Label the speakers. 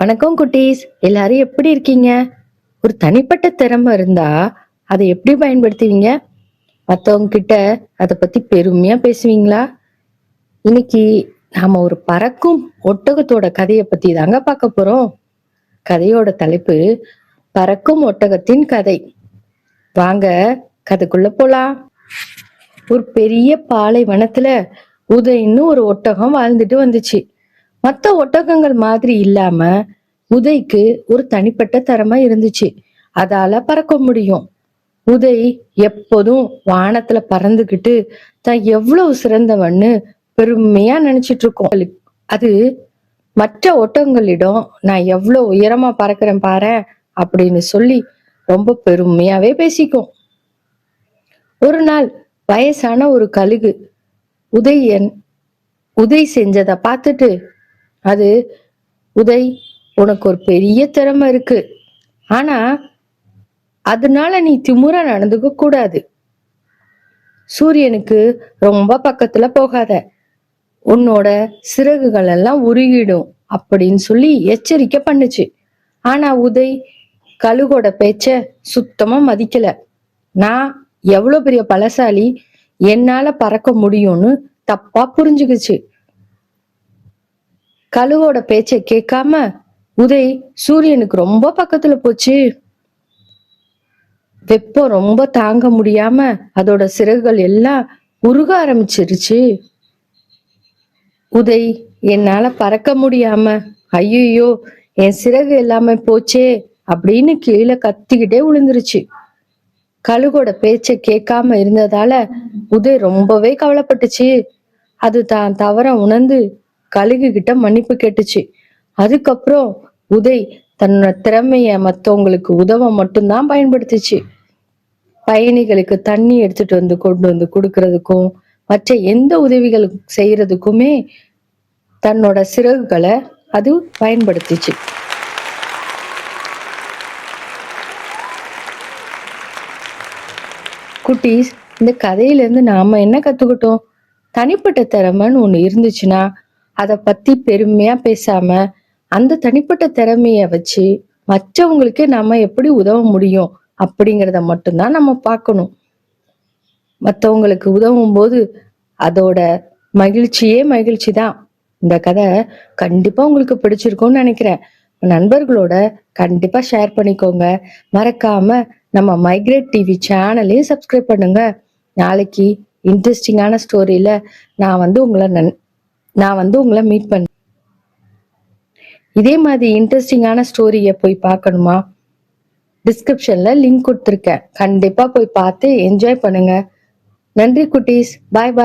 Speaker 1: வணக்கம் குட்டீஸ். எல்லாரும் எப்படி இருக்கீங்க? ஒரு தனிப்பட்ட திறமை இருந்தா அதை எப்படி பயன்படுத்துவீங்க? மற்றவங்க கிட்ட அதை பத்தி பெருமையா பேசுவீங்களா? இன்னைக்கு நாம ஒரு பறக்கும் ஒட்டகத்தோட கதையை பத்தி தாங்க பார்க்க போறோம். கதையோட தலைப்பு பறக்கும் ஒட்டகத்தின் கதை. வாங்க கதைக்குள்ள போலாம். ஒரு பெரிய பாலைவனத்துல உதயின்னு ஒரு ஒட்டகம் வாழ்ந்துட்டு வந்துச்சு. மற்ற ஒட்டகங்கள் மாதிரி இல்லாம உதைக்கு ஒரு தனிப்பட்ட திறமை இருந்துச்சு. அதால பறக்க முடியும். உதய் எப்போதும் வானத்துல பறந்துகிட்டு தான் எவ்வளவு சிறந்தவன்னு பெருமையா நினைச்சிட்டு இருக்கோம் அது மற்ற ஒட்டகங்களிடம் நான் எவ்வளவு உயரமா பறக்கிறேன் பாரேன் அப்படின்னு சொல்லி ரொம்ப பெருமையாவே பேசிக்கும். ஒரு நாள் வயசான ஒரு கழுகு உதயன் உதய் செஞ்சதை பார்த்துட்டு அது உதய் உனக்கு ஒரு பெரிய திறமை இருக்கு. ஆனா அதனால நீ திமுறா நடந்துக்க கூடாது. சூரியனுக்கு ரொம்ப பக்கத்துல போகாத. உன்னோட சிறகுகள் எல்லாம் உருகிடும் அப்படின்னு சொல்லி எச்சரிக்கை பண்ணுச்சு. ஆனா உதய் கழுகோட பேச்ச சுத்தமா மதிக்கல. நான் எவ்வளவு பெரிய பலசாலி என்னால பறக்க முடியும்னு தப்பா புரிஞ்சுக்குச்சு. கழுவோட பேச்சை கேட்காம உதய் சூரியனுக்கு ரொம்ப பக்கத்துல போச்சு. வெப்பம் ரொம்ப தாங்க முடியாம அதோட சிறகுகள் எல்லாம் உருக ஆரம்பிச்சிருச்சு. உதய் என்னால பறக்க முடியாம ஐயோ என் சிறகு எல்லாமே போச்சே அப்படின்னு கீழே கத்திக்கிட்டே விழுந்துருச்சு கழுகோட பேச்சை கேட்காம இருந்ததால உதய் ரொம்பவே கவலைப்பட்டுச்சு. அது தான் தவற உணர்ந்து கழுகு கிட்ட மன்னிப்பு கேட்டுச்சு. அதுக்கப்புறம் உதய் தன்னோட திறமைய மத்தவங்களுக்கு உதவ மட்டும்தான் பயன்படுத்துச்சு. பயணிகளுக்கு தண்ணி எடுத்துட்டு வந்து கொண்டு வந்து கொடுக்கறதுக்கும் மற்ற எந்த உதவிகள் செய்யறதுக்குமே தன்னோட சிறகுகளை அது பயன்படுத்திச்சு. குட்டீஸ் இந்த கதையில இருந்து நாம என்ன கத்துக்கிட்டோம்? தனிப்பட்ட திறமைன்னு ஒண்ணு இருந்துச்சுன்னா அதை பத்தி பெருமையா பேசாம அந்த தனிப்பட்ட திறமைய வச்சு மற்றவங்களுக்கு நம்ம எப்படி உதவ முடியும் அப்படிங்கிறத மட்டும்தான் நம்ம பார்க்கணும். மற்றவங்களுக்கு உதவும் போது அதோட மகிழ்ச்சியே மகிழ்ச்சி தான் இந்த கதை கண்டிப்பா உங்களுக்கு பிடிச்சிருக்கும்னு நினைக்கிறேன். நண்பர்களோட கண்டிப்பா ஷேர் பண்ணிக்கோங்க. மறக்காம நம்ம மைக்ரேட் டிவி சேனலையும் சப்ஸ்கிரைப் பண்ணுங்க. நாளைக்கு இன்ட்ரெஸ்டிங்கான ஸ்டோரியில நான் வந்து உங்களை நன் நான் வந்து உங்களை மீட் பண்ண இதே மாதிரி இன்ட்ரெஸ்டிங்கான ஸ்டோரியை போய் பார்க்கணுமா? டிஸ்கிரிப்ஷன்ல லிங்க் கொடுத்துருக்கேன். கண்டிப்பா போய் பார்த்து என்ஜாய் பண்ணுங்க. நன்றி குட்டீஸ். பாய் பாய்